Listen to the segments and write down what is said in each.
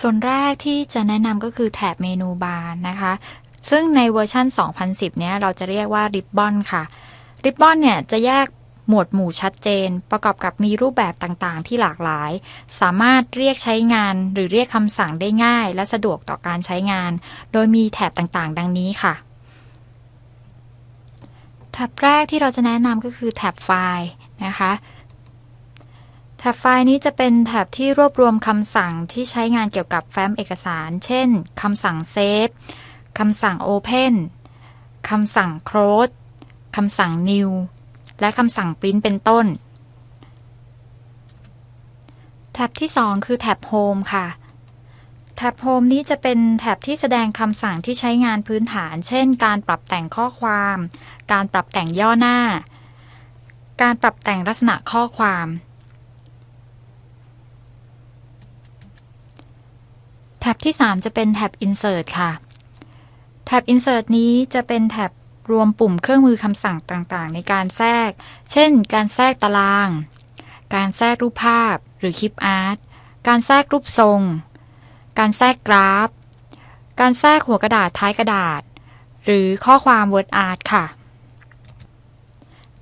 ส่วนแรกที่จะแนะนำก็คือแถบเมนูบาร์นะคะ ซึ่งในเวอร์ชัน2010 เนี้ยเราจะเรียกว่าริบบอนค่ะริบบอนเนี่ยจะแยกหมวดหมู่ชัดเจน ประกอบกับมีรูปแบบต่างๆ ที่หลากหลาย สามารถเรียกใช้งานหรือเรียกคำสั่งได้ง่าย และสะดวกต่อการใช้งาน โดยมีแถบต่างๆ ดังนี้ค่ะ แถบแรกที่เราจะแนะนำก็คือแถบไฟล์นะคะ แถบไฟล์นี้จะเป็นแถบที่รวบรวมคำสั่งที่ใช้งานเกี่ยวกับแฟ้มเอกสาร เช่น คำสั่งเซฟคำสั่ง Open คำสั่ง Close คำสั่ง New และคำสั่ง Print เป็นต้นแท็บที่ 2 คือแท็บ Home ค่ะแท็บ Home นี้จะเป็นแท็บที่แสดงคำสั่งที่ใช้งานพื้นฐาน เช่น การปรับแต่งข้อความ การปรับแต่งย่อหน้า การปรับแต่งลักษณะข้อความ แท็บที่ 3 จะเป็นแท็บ Insert ค่ะ แท็บ Insert นี้จะเป็นแท็บรวมปุ่มเครื่องมือคำสั่งต่างๆ ในการแทรก เช่น การแทรกตาราง การแทรกรูปภาพ หรือคลิปอาร์ต การแทรกรูปทรง การแทรกกราฟ การแทรกหัวกระดาษท้ายกระดาษ หรือข้อความ Word Art ค่ะ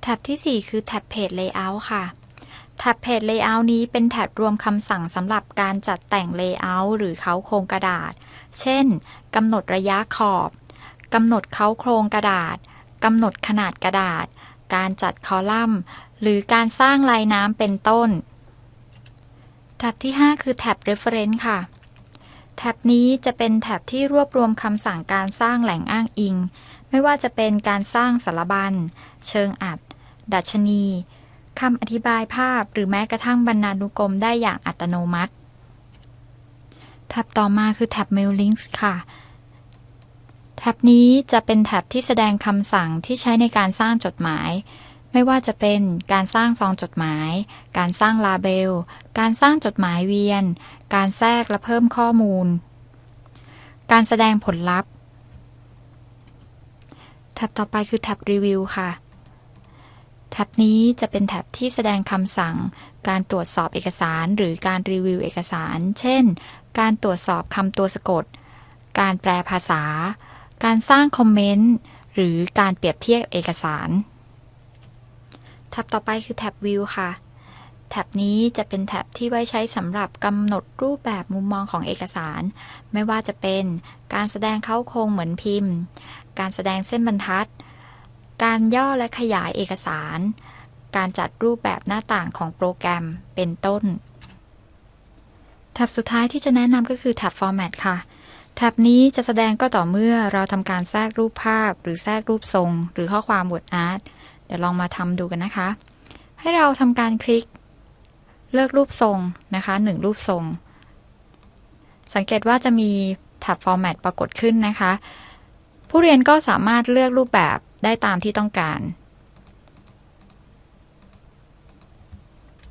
แท็บที่ 4 คือแท็บ Page Layout ค่ะ แท็บ Page Layout นี้เป็นแท็บรวมคำสั่งสำหรับการจัดแต่ง Layout หรือเขาโครงกระดาษ เช่น กำหนดระยะขอบ กำหนดเขาโครงกระดาษ กำหนดขนาดกระดาษ การจัดคอลัมน์ หรือการสร้างลายน้ำเป็นต้น แท็บที่ 5 คือแท็บ reference ค่ะ แท็บนี้จะเป็นแท็บที่รวบรวมคำสั่งการสร้างแหล่งอ้างอิง ไม่ว่าจะเป็นการสร้างสารบัญ เชิงอัด ดัชนี คำอธิบายภาพหรือแม้กระทั่งบรรณานุกรมได้อย่างอัตโนมัติ แท็บต่อมาคือแท็บ mail links ค่ะ แท็บนี้จะเป็นแท็บที่แสดงคำสั่งที่ใช้ในการสร้างจดหมาย ไม่ว่าจะเป็นการสร้างซองจดหมาย การสร้างลาเบล การสร้างจดหมายเวียน การแทรกและเพิ่มข้อมูล การแสดงผลลัพธ์ แท็บต่อไปคือแท็บรีวิวค่ะ แท็บนี้จะเป็นแท็บที่แสดงคำสั่ง การตรวจสอบเอกสารหรือการรีวิวเอกสาร เช่น การตรวจสอบคำตัวสะกด การแปลภาษา การสร้างคอมเมนต์ หรือการเปรียบเทียบเอกสาร แท็บต่อไปคือแท็บวิวค่ะ แท็บนี้จะเป็นแท็บที่ไว้ใช้สำหรับกำหนดรูปแบบมุมมองของเอกสาร ไม่ว่าจะเป็น การแสดงเข้าโครงเหมือนพิมพ์ การแสดงเส้นบรรทัด การย่อและขยายเอกสาร การจัดรูปแบบหน้าต่างของโปรแกรมเป็นต้น แท็บสุดท้ายที่จะแนะนำก็คือแท็บ Format ค่ะ แท็บนี้จะแสดงก็ต่อเมื่อเราทำการแทรกรูปภาพ หรือแทรกรูปทรง หรือข้อความ Word Art เดี๋ยวลองมาทำดูกันนะคะ ให้เราทำการคลิก เลือกรูปทรงนะคะหนึ่งรูปทรง สังเกตว่าจะมีแท็บ Format ปรากฏขึ้นนะคะ ผู้เรียนก็สามารถเลือกรูปแบบ ได้ตามที่ต้องการ